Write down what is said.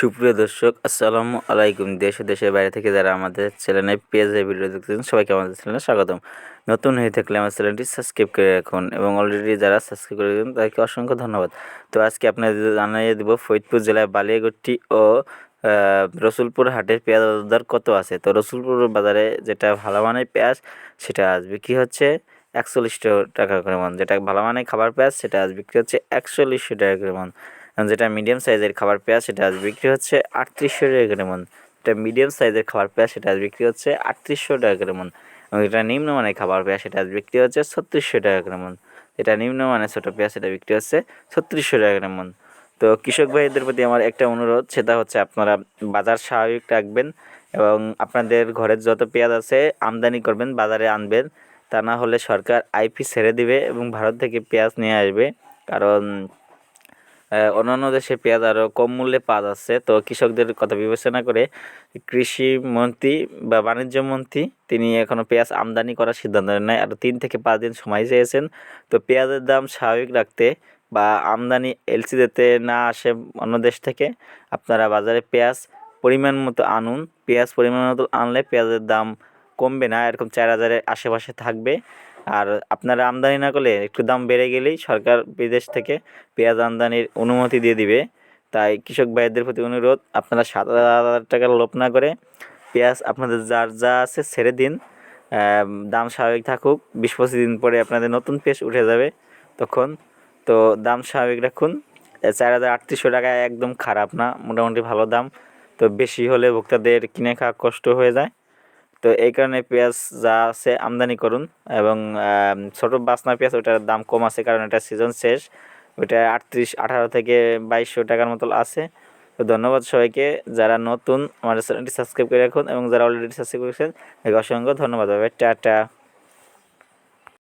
সুপ্রিয় দর্শক, আসসালামু আলাইকুম। দেশ দেশের বাইরে থেকে যারা আমাদের চ্যানেলে পেজে ভিডিও দেখতেছেন, সবাইকে আমাদের চ্যানেলে স্বাগতম। নতুন হয়ে থাকলে আমার চ্যানেলটি সাবস্ক্রাইব করে রাখুন এবং অলরেডি যারা সাবস্ক্রাইব করে দেবেন তাদেরকে অসংখ্য ধন্যবাদ। তো আজকে আপনাদের জানিয়ে দেব ফরিদপুর জেলায় বালিয়াগট্টি ও রসুলপুর হাটের পেঁয়াজ দর কত আছে? তো রসুলপুর বাজারে যেটা ভালো মানের পেঁয়াজ, সেটা আজ বিক্রি হচ্ছে একচল্লিশশো টাকা করে মন। যেটা ভালো মানের খাবার পেঁয়াজ, সেটা আজ বিক্রি হচ্ছে একচল্লিশশো টাকা করে মন। যেটা মিডিয়াম সাইজের খাবার পেঁয়াজ, সেটা আজ বিক্রি হচ্ছে আটত্রিশশো টাকা করে মন। যেটা মিডিয়াম সাইজের খাবার পেঁয়াজ, সেটা আজ বিক্রি হচ্ছে আটত্রিশশো টাকা করে মন। এবং যেটা নিম্নমানের খাবার পেঁয়াজ, সেটা আজ বিক্রি হচ্ছে ছত্রিশশো টাকা করে মন। যেটা নিম্নমানের ছোটো পেঁয়াজ, সেটা বিক্রি হচ্ছে ছত্রিশশো টাকা করে মন। তো কৃষক ভাইদের প্রতি আমার একটা অনুরোধ, সেটা হচ্ছে আপনারা বাজার স্বাভাবিক রাখবেন এবং আপনাদের ঘরের যত পেঁয়াজ আছে আমদানি করবেন, বাজারে আনবেন। তা না হলে সরকার আইপি ছেড়ে দিবে এবং ভারত থেকে পেঁয়াজ নিয়ে আসবে। কারণ অন্যান্য দেশে পেঁয়াজ আরও কম মূল্যে পাওয়া যাচ্ছে। তো কৃষকদের কথা বিবেচনা করে কৃষি মন্ত্রী বা বাণিজ্য মন্ত্রী, তিনি এখনও পেঁয়াজ আমদানি করার সিদ্ধান্ত নেয় আরও তিন থেকে পাঁচ দিন সময় চেয়েছেন। তো পেঁয়াজের দাম স্বাভাবিক রাখতে বা আমদানি এলসি দিতে না আসে অন্য দেশ থেকে, আপনারা বাজারে পেঁয়াজ পরিমাণ মতো আনুন। পেঁয়াজ পরিমাণ মতো আনলে পেঁয়াজের দাম কমবে না। এরকম চার হাজারের আশেপাশে থাকবে। আর আপনারা আমদানি না করলে একটু দাম বেড়ে গেলেই সরকার বিদেশ থেকে পেঁয়াজ আমদানির অনুমতি দিয়ে দিবে। তাই কৃষক ভাইদের প্রতি অনুরোধ, আপনারা সাত হাজার টাকার লোভ না করে পেঁয়াজ আপনাদের যার যা আছে ছেড়ে দিন। দাম স্বাভাবিক থাকুক, বিশ পঁচিশ দিন পরে আপনাদের নতুন পেঁয়াজ উঠে যাবে তখন। তো দাম স্বাভাবিক রাখুন। চার হাজার আটত্রিশশো টাকা একদম খারাপ না, মোটামুটি ভালো দাম। তো বেশি হলে ভোক্তাদের কিনে খাওয়া কষ্ট হয়ে যায়। তো এই কারণে পেঁয়াজ যা আছে আমদানি করুন এবং ছোট বাসনা পেঁয়াজ, ওটার দাম কম আছে কারণ এটা সিজন শেষ। ওইটা আটত্রিশ, আঠারো থেকে বাইশশো টাকার মতো আছে। তো ধন্যবাদ সবাইকে। যারা নতুন আমাদের চ্যানেলটি সাবস্ক্রাইব করে রাখুন এবং যারা অলরেডি সাবস্ক্রাইব করেছেন অসংখ্য ধন্যবাদ। ভাবে টাটা।